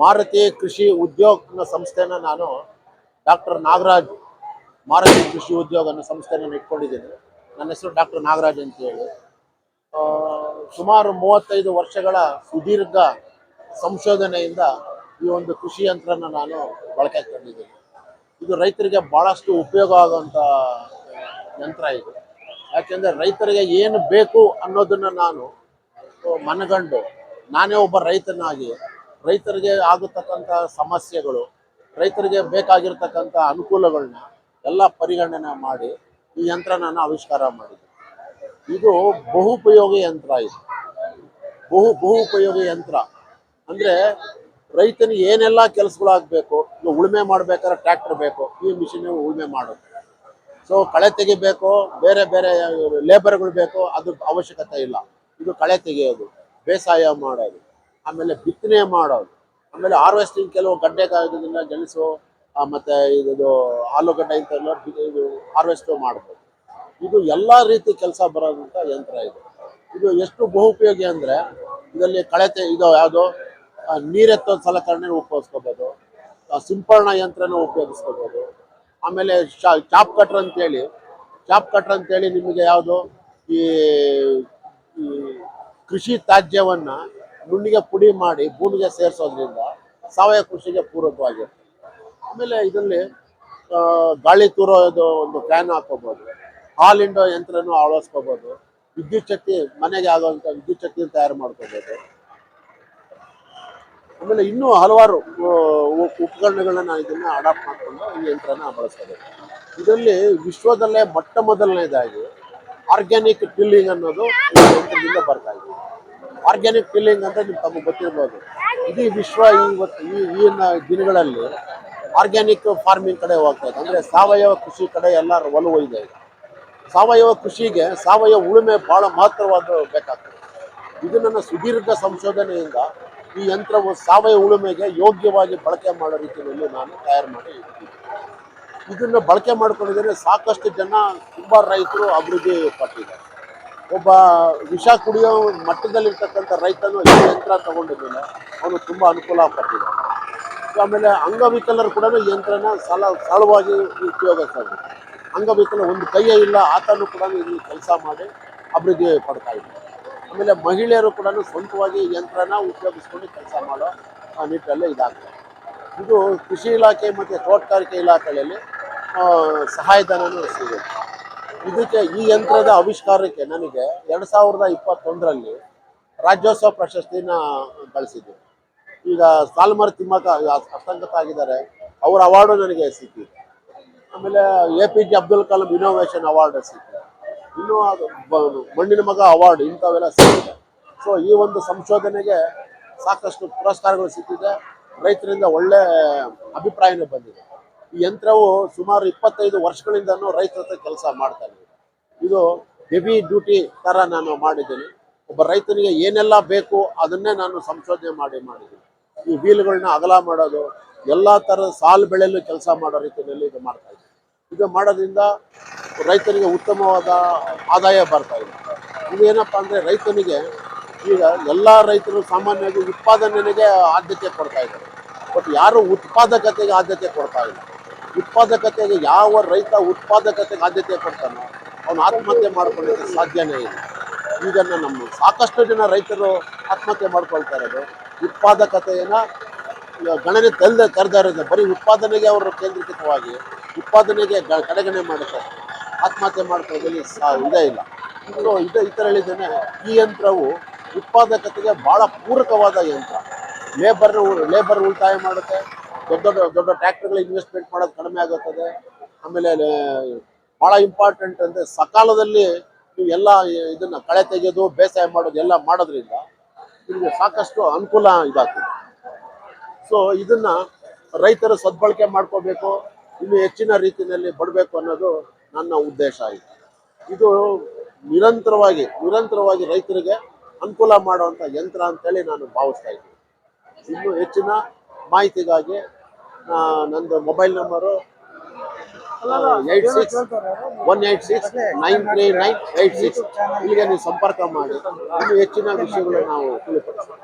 ಮಾರುತಿ ಕೃಷಿ ಉದ್ಯೋಗ ಸಂಸ್ಥೆನ ನಾನು ಡಾಕ್ಟರ್ ನಾಗರಾಜ್ ಮಾರುತಿ ಕೃಷಿ ಉದ್ಯೋಗ ಅನ್ನೋ ಸಂಸ್ಥೆನ ಇಟ್ಕೊಂಡಿದ್ದೀನಿ. ನನ್ನ ಹೆಸರು ಡಾಕ್ಟರ್ ನಾಗರಾಜ್ ಅಂತ ಹೇಳಿ. ಸುಮಾರು ಮೂವತ್ತೈದು ವರ್ಷಗಳ ಸುದೀರ್ಘ ಸಂಶೋಧನೆಯಿಂದ ಈ ಒಂದು ಕೃಷಿ ಯಂತ್ರನ ನಾನು ಬಳಕೆ ತಂದಿದ್ದೀನಿ ಇದು ರೈತರಿಗೆ ಭಾಳಷ್ಟು ಉಪಯೋಗ ಆಗುವಂಥ ಯಂತ್ರ ಇದು. ಯಾಕೆಂದರೆ ರೈತರಿಗೆ ಏನು ಬೇಕು ಅನ್ನೋದನ್ನು ನಾನು ಮನಗಂಡು ನಾನೇ ಒಬ್ಬ ರೈತನಾಗಿ ರೈತರಿಗೆ ಆಗತಕ್ಕಂಥ ಸಮಸ್ಯೆಗಳು, ರೈತರಿಗೆ ಬೇಕಾಗಿರ್ತಕ್ಕಂಥ ಅನುಕೂಲಗಳನ್ನ ಎಲ್ಲ ಪರಿಗಣನೆ ಮಾಡಿ ಈ ಯಂತ್ರನ ಆವಿಷ್ಕಾರ ಮಾಡಿದೆ ಇದು ಬಹುಪಯೋಗಿ ಯಂತ್ರ ಇದು. ಬಹು, ಬಹುಪಯೋಗಿ ಯಂತ್ರ. ಅಂದರೆ ರೈತನಿಗೆ ಏನೆಲ್ಲ ಕೆಲಸಗಳಾಗಬೇಕು ಈಗ ಉಳುಮೆ ಮಾಡ್ಬೇಕಾದ್ರೆ ಟ್ರ್ಯಾಕ್ಟರ್ ಬೇಕು, ಈ ಮಿಷಿನ್ ಉಳುಮೆ ಮಾಡೋದು. ಸೊ ಕಳೆ ತೆಗಿಬೇಕು, ಬೇರೆ ಬೇರೆ ಲೇಬರ್ಗಳು ಬೇಕು ಅದ್ರ ಅವಶ್ಯಕತೆ ಇಲ್ಲ. ಇದು ಕಳೆ ತೆಗೆಯೋದು, ಬೇಸಾಯ ಮಾಡೋದು. ಆಮೇಲೆ ಬಿತ್ತನೆ ಮಾಡೋದು. ಆಮೇಲೆ ಹಾರ್ವೆಸ್ಟಿಂಗ್ ಕೆಲವು ಗಡ್ಡೆ ಕಾಯೋದನ್ನ ಗೆಣಸು ಮತ್ತೆ ಇದು ಆಲೂಗಡ್ಡೆ ಇಂಥೆಲ್ಲ ಬಿ- ಇದು ಹಾರ್ವೆಸ್ಟ್ ಮಾಡ್ಬೋದು. ಇದು ಎಲ್ಲ ರೀತಿ ಕೆಲಸ ಬರೋದಂಥ ಯಂತ್ರ ಇದು. ಇದು ಎಷ್ಟು ಬಹು ಉಪಯೋಗಿ ಅಂದರೆ ಇದರಲ್ಲಿ ಕಳೆತೆ ಇದು ಯಾವುದು? ನೀರೆತ್ತೋ ಸಲಕರಣೆ ಉಪಯೋಗಿಸ್ಕೋಬೋದು. ಆ, ಸಿಂಪರಣಾ ಯಂತ್ರನ ಉಪಯೋಗಿಸ್ಕೋಬೋದು. ಆಮೇಲೆ ಶಾ ಚಾಪ್ ಕಟ್ರ್ ಅಂತೇಳಿ ಚಾಪ್ ಕಟ್ರ್ ಅಂತೇಳಿ ನಿಮಗೆ ಯಾವುದು? ಈ ಕೃಷಿ ತ್ಯಾಜ್ಯವನ್ನು ನುಣ್ಣಿಗೆ ಪುಡಿ ಮಾಡಿ ಭೂಮಿಗೆ ಸೇರಿಸೋದ್ರಿಂದ ಸಾವಯವ ಕೃಷಿಗೆ ಪೂರಕವಾಗಿರುತ್ತೆ. ಆಮೇಲೆ ಇದರಲ್ಲಿ ಗಾಳಿ ತೂರೋದು ಒಂದು ಫ್ಯಾನ್ ಹಾಕೋಬೋದು ಹಾಲಿಂಡೋ ಯಂತ್ರನೂ ಅಳವಡಿಸ್ಕೋಬೋದು. ವಿದ್ಯುತ್ ಶಕ್ತಿ ಮನೆಗೆ ಆಗುವಂಥ ವಿದ್ಯುತ್ ಶಕ್ತಿ ತಯಾರು ಮಾಡ್ಕೋಬೋದು. ಆಮೇಲೆ ಇನ್ನೂ ಹಲವಾರು ಉಪಕರಣಗಳನ್ನ ನಾನು ಇದನ್ನ ಅಡಾಪ್ಟ್ ಮಾಡಿಕೊಂಡು ಈ ಯಂತ್ರನ ಬಳಸ್ಕೋಬೇಕು ಇದರಲ್ಲಿ ವಿಶ್ವದಲ್ಲೇ ಮೊಟ್ಟ ಮೊದಲನೇದಾಗಿ ಆರ್ಗ್ಯಾನಿಕ್ ಟಿಲ್ಲಿಂಗ್ ಅನ್ನೋದು ಈ ಯಂತ್ರದಿಂದ ಬರ್ತಾ ಇದೆ. ಆರ್ಗ್ಯಾನಿಕ್ ಫಿಲ್ಲಿಂಗ್ ಅಂತ ನಿಮ್ಗೆ ತಮಗೆ ಗೊತ್ತಿರ್ಬೋದು. ಇಡೀ ವಿಶ್ವ ಇವತ್ತು ಈ ಈಗಿನ ದಿನಗಳಲ್ಲಿ ಆರ್ಗ್ಯಾನಿಕ್ ಫಾರ್ಮಿಂಗ್ ಕಡೆ ಹೋಗ್ತಾ ಇದೆ. ಅಂದರೆ ಸಾವಯವ ಕೃಷಿ ಕಡೆ ಎಲ್ಲರ ಒಲವು ಇದೆ. ಸಾವಯವ ಕೃಷಿಗೆ ಸಾವಯವ ಉಳುಮೆ ಭಾಳ ಮಹತ್ವವಾದ ಬೇಕಾಗ್ತದೆ. ಇದು ನನ್ನ ಸುದೀರ್ಘ ಸಂಶೋಧನೆಯಿಂದ ಈ ಯಂತ್ರವು ಸಾವಯವ ಉಳುಮೆಗೆ ಯೋಗ್ಯವಾಗಿ ಬಳಕೆ ಮಾಡೋ ರೀತಿಯಲ್ಲಿ ನಾನು ತಯಾರು ಮಾಡಿ ಇದನ್ನು ಬಳಕೆ ಮಾಡ್ಕೊಂಡಿದ್ದೇನೆ ಸಾಕಷ್ಟು ಜನ ತುಂಬ ರೈತರು ಅಭಿವೃದ್ಧಿ ಪಟ್ಟಿದ್ದಾರೆ. ಒಬ್ಬ ವಿಷ ಕುಡಿಯೋ ಮಟ್ಟದಲ್ಲಿರ್ತಕ್ಕಂಥ ರೈತನು ಈ ಯಂತ್ರ ತಗೊಂಡಿದ್ದೇನೆ. ಅವನು ತುಂಬ ಅನುಕೂಲ ಪಟ್ಟಿದೆ. ಆಮೇಲೆ ಅಂಗವಿಕಲರು ಕೂಡ ಈ ಯಂತ್ರನ ಸಲ ಸರಳವಾಗಿ ಉಪಯೋಗಿಸ್ತಾರೆ ಅಂಗವಿಕಲ ಒಂದು ಕೈಯೇ ಇಲ್ಲ ಆತನು ಕೂಡ ಇಲ್ಲಿ ಕೆಲಸ ಮಾಡಿ ಅಭಿವೃದ್ಧಿ ಪಡ್ತಾ ಆಮೇಲೆ ಮಹಿಳೆಯರು ಕೂಡ ಸ್ವಂತವಾಗಿ ಯಂತ್ರನ ಉಪಯೋಗಿಸ್ಕೊಂಡು ಕೆಲಸ ಮಾಡೋ ಆ, ನಿಟ್ಟಲ್ಲಿ ಇದಾಗ್ತದೆ. ಇದು ಕೃಷಿ ಇಲಾಖೆ ಮತ್ತು ತೋಟಗಾರಿಕೆ ಇಲಾಖೆಯಲ್ಲಿ ಆ, ಸಹಾಯಧನನೂ ಸಿಗುತ್ತೆ. ಇದಕ್ಕೆ ಈ ಯಂತ್ರದ ಆವಿಷ್ಕಾರಕ್ಕೆ ನನಗೆ ಎರಡು ಸಾವಿರದ ಇಪ್ಪತ್ತೊಂದರಲ್ಲಿ ರಾಜ್ಯೋತ್ಸವ ಪ್ರಶಸ್ತಿನ ಗಳಿಸಿದ್ದೆ ಈಗ ಸಾಲ್ಮರ್ ತಿಮ್ಮಕ್ಕ ಹಸ್ತಂಗತ ಆಗಿದ್ದಾರೆ. ಅವ್ರ ಅವಾರ್ಡು ನನಗೆ ಸಿಕ್ಕಿ ಆಮೇಲೆ A P J Abdul Kalam innovation award ಸಿಕ್ಕಿದೆ. ಇನ್ನೂ ಮಣ್ಣಿನ ಮಗ ಅವಾರ್ಡ್ ಇಂಥವೆಲ್ಲ ಸಿಕ್ಕಿದೆ. ಸೊ ಈ ಒಂದು ಸಂಶೋಧನೆಗೆ ಸಾಕಷ್ಟು ಪುರಸ್ಕಾರಗಳು ಸಿಕ್ಕಿದೆ. ರೈತರಿಂದ ಒಳ್ಳೆ ಅಭಿಪ್ರಾಯನೂ ಬಂದಿದೆ. ಈ ಯಂತ್ರವು ಸುಮಾರು ಇಪ್ಪತ್ತೈದು ವರ್ಷಗಳಿಂದ ರೈತರ ಹತ್ರ ಕೆಲಸ ಮಾಡ್ತಾ ಇದೆ. ಇದು ಹೆವಿ ಡ್ಯೂಟಿ ತರ ನಾನು ಮಾಡಿದ್ದೀನಿ. ಒಬ್ಬ ರೈತನಿಗೆ ಏನೆಲ್ಲ ಬೇಕು ಅದನ್ನೇ ನಾನು ಸಂಶೋಧನೆ ಮಾಡಿ ಮಾಡಿದ್ದೀನಿ. ಈ ವೀಲ್ಗಳನ್ನ ಅಗಲ ಮಾಡೋದು, ಎಲ್ಲ ಥರದ ಸಾಲು ಬೆಳೆಯಲು ಕೆಲಸ ಮಾಡೋ ರೀತಿಯಲ್ಲಿ ಇದು ಮಾಡ್ತಾ ಇದ್ದೀನಿ ಇದು ಮಾಡೋದ್ರಿಂದ ರೈತನಿಗೆ ಉತ್ತಮವಾದ ಆದಾಯ ಬರ್ತಾ ಇದೆ. ಇದು ಏನಪ್ಪ ಅಂದ್ರೆ ರೈತನಿಗೆ ಈಗ ಎಲ್ಲ ರೈತರು ಸಾಮಾನ್ಯವಾಗಿ ಉತ್ಪಾದನೆಗೆ ಆದ್ಯತೆ ಕೊಡ್ತಾ ಇದ್ದಾರೆ. ಬಟ್ ಯಾರು ಉತ್ಪಾದಕತೆಗೆ ಆದ್ಯತೆ ಕೊಡ್ತಾ ಇಲ್ಲ. ಉತ್ಪಾದಕತೆಗೆ ಯಾವ ರೈತ ಉತ್ಪಾದಕತೆಗೆ ಆದ್ಯತೆ ಕೊಡ್ತಾನೋ ಅವನು ಆತ್ಮಹತ್ಯೆ ಮಾಡ್ಕೊಳ್ಳೋಕ್ಕೆ ಸಾಧ್ಯನೇ ಇಲ್ಲ. ಈಗ ನಮ್ಮ ಸಾಕಷ್ಟು ಜನ ರೈತರು ಆತ್ಮಹತ್ಯೆ ಮಾಡ್ಕೊಳ್ತಾ ಇರೋದು. ಉತ್ಪಾದಕತೆಯನ್ನು ಗಣನೆ ತಲ್ಲದೆ ತೆರೆದ ಇರೋದು. ಬರೀ ಉತ್ಪಾದನೆಗೆ ಅವರು ಕೇಂದ್ರೀಕೃತವಾಗಿ ಉತ್ಪಾದನೆಗೆ ಕಡೆಗಣನೆ ಮಾಡುತ್ತಾರೆ. ಆತ್ಮಹತ್ಯೆ ಮಾಡ್ಕೊಳ್ಳೋದ್ರಲ್ಲಿ ಸಾ ಇದೇ ಇಲ್ಲ. ಇನ್ನು ಇದು ಈ ಥರ ಹೇಳಿದ್ದೇನೆ. ಈ ಯಂತ್ರವು ಉತ್ಪಾದಕತೆಗೆ ಭಾಳ ಪೂರಕವಾದ ಯಂತ್ರ. ಲೇಬರ್ ಲೇಬರ್ ಉಳಿತಾಯ ಮಾಡುತ್ತೆ. ದೊಡ್ಡ ದೊಡ್ಡ ದೊಡ್ಡ ಟ್ರ್ಯಾಕ್ಟರ್ಗಳು ಇನ್ವೆಸ್ಟ್ಮೆಂಟ್ ಮಾಡೋದು ಕಡಿಮೆ ಆಗುತ್ತದೆ. ಆಮೇಲೆ ಭಾಳ ಇಂಪಾರ್ಟೆಂಟ್ ಅಂದರೆ ಸಕಾಲದಲ್ಲಿ ನೀವು ಎಲ್ಲ ಇದನ್ನ ಕಳೆ ತೆಗೆಯೋದು ಬೇಸಾಯ ಮಾಡೋದು ಎಲ್ಲ ಮಾಡೋದ್ರಿಂದ ನಿಮಗೆ ಸಾಕಷ್ಟು ಅನುಕೂಲ ಇದಾಗ್ತದೆ. ಸೊ ಇದನ್ನ ರೈತರು ಸದ್ಬಳಕೆ ಮಾಡ್ಕೋಬೇಕು, ಇನ್ನು ಹೆಚ್ಚಿನ ರೀತಿಯಲ್ಲಿ ಬಡಬೇಕು ಅನ್ನೋದು ನನ್ನ ಉದ್ದೇಶ ಇದೆ. ಇದು ನಿರಂತರವಾಗಿ ನಿರಂತರವಾಗಿ ರೈತರಿಗೆ ಅನುಕೂಲ ಮಾಡುವಂಥ ಯಂತ್ರ ಅಂತೇಳಿ ನಾನು ಭಾವಿಸ್ತಾ ಇದ್ದೀನಿ. ಇನ್ನು ಹೆಚ್ಚಿನ ಮಾಹಿತಿಗಾಗಿ ನಂದು mobile number eight six one eight six nine three nine eight six ಹೀಗೆ ನೀವು ಸಂಪರ್ಕ ಮಾಡಿ. ಇನ್ನು ಹೆಚ್ಚಿನ ವಿಷಯಗಳು ನಾವು ತಿಳಿಪಡಿಸ್ತೀವಿ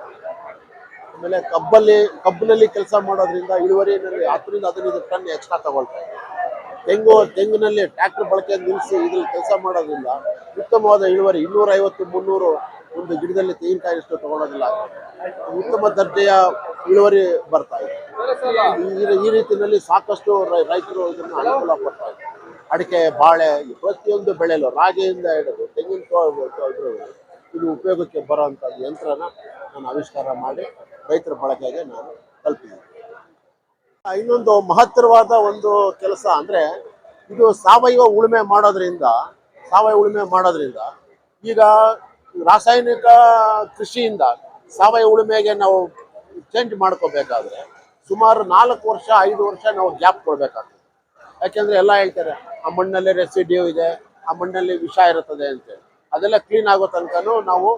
ಆಮೇಲೆ ಕಬ್ಬಲ್ಲಿ, ಕಬ್ಬಿನಲ್ಲಿ ಕೆಲಸ ಮಾಡೋದ್ರಿಂದ ಇಳುವರಿನಲ್ಲಿ ಹತ್ತರಿಂದ ಹದಿನೈದು ಟನ್ ಎಕ್ಸ್ಟ್ರಾ ತಗೊಳ್ತಾ ಇದೆ. ತೆಂಗು, ತೆಂಗಿನಲ್ಲಿ ಟ್ರ್ಯಾಕ್ಟರ್ ಬಳಕೆ ನಿಲ್ಲಿಸಿ ಇದ್ರಲ್ಲಿ ಕೆಲಸ ಮಾಡೋದ್ರಿಂದ ಉತ್ತಮವಾದ ಇಳುವರಿ ಇನ್ನೂರ ಐವತ್ತು ಮುನ್ನೂರು ಒಂದು ಗಿಡದಲ್ಲಿ ತೆಂಗಿನಕಾಯಿಯಷ್ಟು ತಗೊಳ್ಳೋದಿಲ್ಲ ಉತ್ತಮ ದರ್ಜೆಯ ಇಳುವರಿ ಬರ್ತಾ ಇದೆ. ಈ- ರೀತಿಯಲ್ಲಿ ಸಾಕಷ್ಟು ರೈತರು ಇದನ್ನು ಅನುಕೂಲ ಪಡ್ತಾ ಇದೆ ಅಡಿಕೆ, ಬಾಳೆ, ಪ್ರತಿಯೊಂದು ಬೆಳೆಯಲು ರಾಗಿಯಿಂದ ಹಿಡಿದು ತೆಂಗಿನ ಇದು ಉಪಯೋಗಕ್ಕೆ ಬರೋಂಥ ಯಂತ್ರನ ನಾನು ಆವಿಷ್ಕಾರ ಮಾಡಿ ರೈತರ ಬಳಕೆಗೆ ನಾನು ಕಲ್ಪಿಸಿದೆ ಇನ್ನೊಂದು ಮಹತ್ತರವಾದ ಒಂದು ಕೆಲಸ ಅಂದ್ರೆ ಇದು ಸಾವಯವ ಉಳುಮೆ ಮಾಡೋದ್ರಿಂದ, ಸಾವಯವ ಉಳುಮೆ ಮಾಡೋದ್ರಿಂದ ಈಗ ರಾಸಾಯನಿಕ ಕೃಷಿಯಿಂದ ಸಾವಯವ ಉಳುಮೆಗೆ ನಾವು ಚೇಂಜ್ ಮಾಡ್ಕೋಬೇಕಾದ್ರೆ ಸುಮಾರು ನಾಲ್ಕು ವರ್ಷ, ಐದು ವರ್ಷ ನಾವು ಗ್ಯಾಪ್ ಕೊಡಬೇಕಾಗ್ತದೆ. ಯಾಕೆಂದ್ರೆ ಎಲ್ಲ ಹೇಳ್ತಾರೆ, ಆ ಮಣ್ಣಲ್ಲಿ ರೆಸಿಡ್ಯೂ ಇದೆ, ಆ ಮಣ್ಣಲ್ಲಿ ವಿಷ ಇರುತ್ತದೆ ಅಂತೇಳಿ. ಅದೆಲ್ಲ ಕ್ಲೀನ್ ಆಗೋ ತನಕನೂ ನಾವು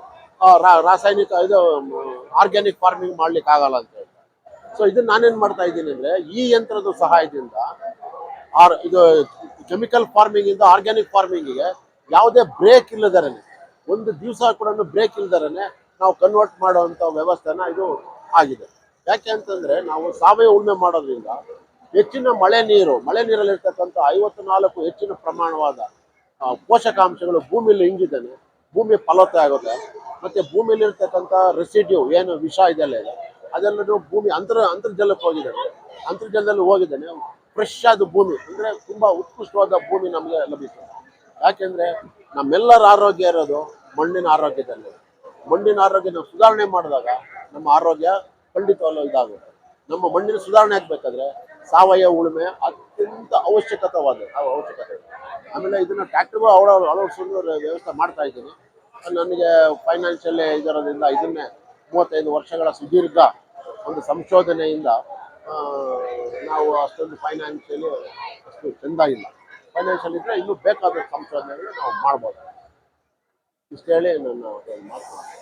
ರಾಸಾಯನಿಕ ಇದು ಆರ್ಗ್ಯಾನಿಕ್ ಫಾರ್ಮಿಂಗ್ ಮಾಡ್ಲಿಕ್ಕೆ ಆಗಲ್ಲ ಅಂತ ಹೇಳಿ ಸೊ ಇದನ್ನ ನಾನೇನು ಮಾಡ್ತಾ ಇದ್ದೀನಿ ಅಂದ್ರೆ, ಈ ಯಂತ್ರದ ಸಹಾಯದಿಂದ, ಆರ್, ಇದು ಕೆಮಿಕಲ್ ಫಾರ್ಮಿಂಗ್ ಇಂದ ಆರ್ಗ್ಯಾನಿಕ್ ಫಾರ್ಮಿಂಗಿಗೆ ಯಾವುದೇ ಬ್ರೇಕ್ ಇಲ್ಲದರನೆ ಒಂದು ದಿವಸ ಕೂಡ ಬ್ರೇಕ್ ಇಲ್ಲದರನೆ ನಾವು ಕನ್ವರ್ಟ್ ಮಾಡುವಂತ ವ್ಯವಸ್ಥೆನ ಇದು ಆಗಿದೆ. ಯಾಕೆ ಅಂತಂದ್ರೆ ನಾವು ಸಾವಯವ ಉಳುಮೆ ಮಾಡೋದ್ರಿಂದ ಹೆಚ್ಚಿನ ಮಳೆ ನೀರು, ಮಳೆ ನೀರಲ್ಲಿರ್ತಕ್ಕಂಥ ಐವತ್ತು ನಾಲ್ಕು ಹೆಚ್ಚಿನ ಪ್ರಮಾಣವಾದ ಪೋಷಕಾಂಶಗಳು ಭೂಮಿಯಲ್ಲಿ ಇಂಗಿದ್ದಾನೆ. ಭೂಮಿ ಫಲವತ್ತೆ ಆಗುತ್ತೆ. ಮತ್ತೆ ಭೂಮಿಯಲ್ಲಿ ಇರ್ತಕ್ಕಂಥ ರೆಸಿಡ್ಯೂ ಏನು ವಿಷ ಇದೆಲ್ಲ ಇದೆ, ಅದೆಲ್ಲನೂ ಭೂಮಿ ಅಂತರ, ಅಂತರ್ಜಲಕ್ಕೆ ಹೋಗಿದ್ದಾನೆ. ಅಂತರ್ಜಲದಲ್ಲಿ ಹೋಗಿದ್ದಾನೆ. ಫ್ರೆಶ್ ಆದ ಭೂಮಿ, ಅಂದ್ರೆ ತುಂಬಾ ಉತ್ಕೃಷ್ಟವಾದ ಭೂಮಿ ನಮಗೆ ಲಭಿಸ್ತದೆ ಯಾಕೆಂದ್ರೆ ನಮ್ಮೆಲ್ಲರ ಆರೋಗ್ಯ ಇರೋದು ಮಣ್ಣಿನ ಆರೋಗ್ಯದಲ್ಲಿ. ಮಣ್ಣಿನ ಆರೋಗ್ಯ ಸುಧಾರಣೆ ಮಾಡಿದಾಗ ನಮ್ಮ ಆರೋಗ್ಯ ಖಂಡಿತವಲ್ಲೂ ಇದಾಗುತ್ತೆ. ನಮ್ಮ ಮಣ್ಣಿನ ಸುಧಾರಣೆ ಆಗಬೇಕಾದ್ರೆ ಸಾವಯವ ಉಳುಮೆ ಅತ್ಯಂತ ಅವಶ್ಯಕತವಾದ ಅವ- ಅವಶ್ಯಕತೆ. ಆಮೇಲೆ ಇದನ್ನ ಟ್ರ್ಯಾಕ್ಟರ್ಗಳು ಅವಳ ಅಳವಡಿಸೋದು ವ್ಯವಸ್ಥೆ ಮಾಡ್ತಾ ಇದ್ದೀನಿ. ನನಗೆ ಫೈನಾನ್ಷಿಯಲ್ ಇದರದಿಂದ ಇದನ್ನೇ ಮೂವತ್ತೈದು ವರ್ಷಗಳ ಸುದೀರ್ಘ ಒಂದು ಸಂಶೋಧನೆಯಿಂದ ನಾವು ಅಷ್ಟೊಂದು ಫೈನಾನ್ಷಿಯಲಿ ಅಷ್ಟು ಚೆಂದಾಗಿಲ್ಲ ಫೈನಾನ್ಷಿಯಲ್ ಇದ್ರೆ ಇನ್ನೂ ಬೇಕಾದ ಸಂಶೋಧನೆಗಳು ನಾವು ಮಾಡ್ಬೋದು. ಇಷ್ಟು ಹೇಳಿ ನನ್ನ ಮಾತು.